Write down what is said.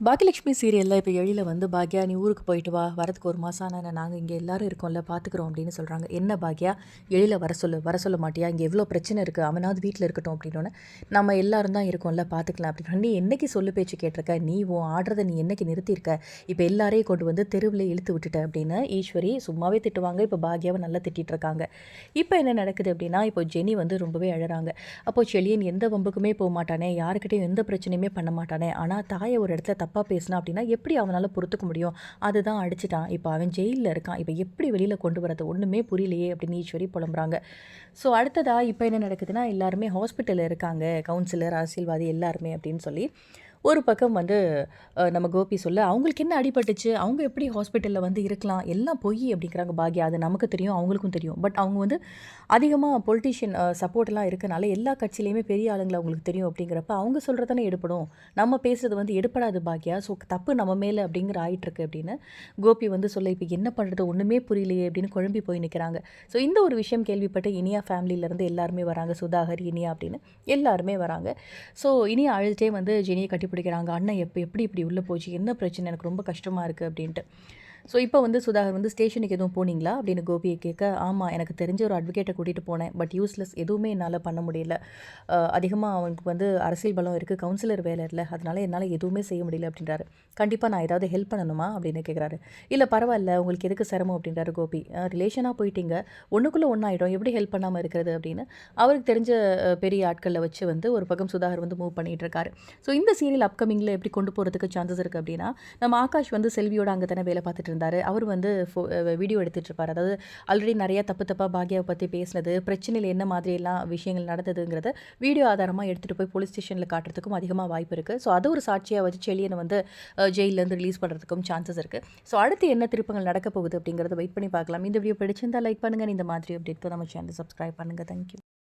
பாக்கியலட்சுமி சீரியலில் இப்போ எழில வந்து பாக்யா நீ ஊருக்கு போயிட்டு வா. வரதுக்கு ஒரு மாதம் ஆனால் நாங்கள் இங்கே எல்லோரும் இருக்கோம்ல பார்த்துக்குறோம் அப்படின்னு சொல்கிறாங்க என்ன பாக்யா? எழில வர சொல்லு வர சொல்ல மாட்டியா? இங்கே எவ்வளோ பிரச்சனை இருக்குது அவனாவது வீட்டில் இருக்கட்டும் அப்படின்னோடனே நம்ம எல்லாரும் தான் இருக்கோம்ல பார்த்துக்கலாம் அப்படின்னு நீ என்னைக்கு சொல்லு பேச்சு கேட்டிருக்க? நீ உன் ஆடுறதை நீ என்னைக்கு நிறுத்தியிருக்க? இப்போ எல்லாரையும் கொண்டு வந்து தெருவில் இழுத்து விட்டுட்ட அப்படின்னு ஈஸ்வரி சும்மாவே திட்டுவாங்க. இப்போ பாக்யாவை நல்லா திட்டிகிட்டு இருக்காங்க. இப்போ என்ன நடக்குது அப்படின்னா இப்போ ஜெனி வந்து ரொம்பவே அழகிறாங்க அப்போ செழியன் எந்த வம்புக்குமே போக மாட்டானே. யாருக்கிட்டையும் எந்த பிரச்சனையுமே பண்ண மாட்டானே. ஆனால் தாயை ஒரு இடத்துல தப்பாக பேசினா அப்படின்னா எப்படி அவனால் பொறுத்துக்க முடியும்? அதுதான் அடிச்சிட்டான். இப்போ அவன் ஜெயிலில் இருக்கான். இப்போ எப்படி வெளியில் கொண்டு வரது? ஒன்றுமே புரியலையே அப்படின்னு ஈஸ்வரி புலம்புறாங்க. ஸோ அடுத்ததாக இப்போ என்ன நடக்குதுன்னா எல்லாருமே ஹாஸ்பிட்டலில் இருக்காங்க. கவுன்சிலர் அரசியல்வாதி எல்லாருமே அப்படின்னு சொல்லி ஒரு பக்கம் வந்து நம்ம கோபி சொல்ல அவங்களுக்கு என்ன அடிபட்டுச்சு? அவங்க எப்படி ஹாஸ்பிட்டலில் வந்து இருக்கலாம்? எல்லாம் பொய் அப்படிங்கிறாங்க பாக்யா. அது நமக்கு தெரியும் அவங்களுக்கும் தெரியும். பட் அவங்க வந்து அதிகமாக பொலிட்டிஷியன் சப்போர்ட்லாம் இருக்கனால எல்லா கட்சியிலையுமே பெரிய ஆளுங்களை அவங்களுக்கு தெரியும் அப்படிங்கிறப்ப அவங்க சொல்கிறதானே எடுப்படும் நம்ம பேசுகிறது வந்து எடுப்படாது பாக்யா. ஸோ தப்பு நம்ம மேலே அப்படிங்கிற ஆயிட்டுருக்கு அப்படின்னு கோபி வந்து சொல்ல இப்போ என்ன பண்ணுறது ஒன்றுமே புரியலையே அப்படின்னு குழம்பி போய் நிற்கிறாங்க ஸோ இந்த ஒரு விஷயம் கேள்விப்பட்டு இனியா ஃபேமிலியிலேருந்து எல்லாருமே வராங்க. சுதாகர் இனியா அப்படின்னு எல்லாருமே வராங்க. ஸோ இனியா அழுதுட்டே வந்து ஜெனியை கட்டி பிடிக்கிறாங்க அண்ணன் எப்போ எப்படி இப்படி உள்ளே போச்சு என்ன பிரச்சனை எனக்கு ரொம்ப கஷ்டமாக இருக்குது அப்படின்ட்டு. ஸோ இப்போ வந்து சுதாகர் வந்து ஸ்டேஷனுக்கு எதுவும் போனீங்களா? அப்படின்னு கோபியை கேட்க ஆமாம் எனக்கு தெரிஞ்ச ஒரு அட்வொகேட்டை கூட்டிகிட்டு போனேன். பட் யூஸ்லெஸ் எதுவுமே என்னால் பண்ண முடியல. அதிகமாக அவனுக்கு வந்து அரசியல் பலம் இருக்குது கவுன்சிலர் வேலை இல்லை. அதனால் என்னால் எதுவுமே செய்ய முடியல அப்படின்றாரு. கண்டிப்பாக நான் ஏதாவது ஹெல்ப் பண்ணணுமா? அப்படின்னு கேட்குறாரு இல்லை பரவாயில்ல. உங்களுக்கு எதுக்கு சிரமம்? அப்படின்றாரு கோபி. ரிலேஷனாக போயிட்டீங்க. ஒன்றுக்குள்ளே ஒன்றாயிடும் எப்படி ஹெல்ப் பண்ணாமல் இருக்கிறது? அப்படின்னு அவருக்கு தெரிஞ்ச பெரிய ஆட்களில் வச்சு வந்து ஒரு பக்கம் சுதாகர் வந்து மூவ் பண்ணிகிட்டு இருக்காரு ஸோ இந்த சீரியல் அப்கமிங்கில் எப்படி கொண்டு போகிறதுக்கு சான்சஸ் இருக்குது அப்படின்னா நம்ம ஆகாஷ் வந்து செல்வியோட அங்கே தானே வேலை பார்த்துட்டு இருந்தார். அவர் வந்து ஃபோ வீடியோ எடுத்துகிட்டு இருப்பார் அதாவது ஆல்ரெடி நிறையா தப்பு தப்பாக பாக்யாவை பற்றி பேசினது பிரச்சனையில் என்ன மாதிரியெல்லாம் விஷயங்கள் நடந்ததுங்கிறத வீடியோ ஆதாரமாக எடுத்துகிட்டு போய் போலீஸ் ஸ்டேஷனில் காட்டுறதுக்கும் அதிகமாக வாய்ப்பு இருக்குது ஸோ அது ஒரு சாட்சியாக வச்சு செல்லியனை வந்து ஜெயிலேருந்து ரிலீஸ் பண்ணுறதுக்கும் சான்சஸ் இருக்குது ஸோ அடுத்து என்ன திருப்பங்கள் நடக்க போகுது அப்படிங்கிறத வெயிட் பண்ணி பார்க்கலாம். இந்த வீடியோ பிடிச்சிருந்தால் லைக் பண்ணுங்கள் இந்த மாதிரி அப்படி நம்ம சேனல் சப்ஸ்கிரைப் பண்ணுங்கள் தேங்க்யூ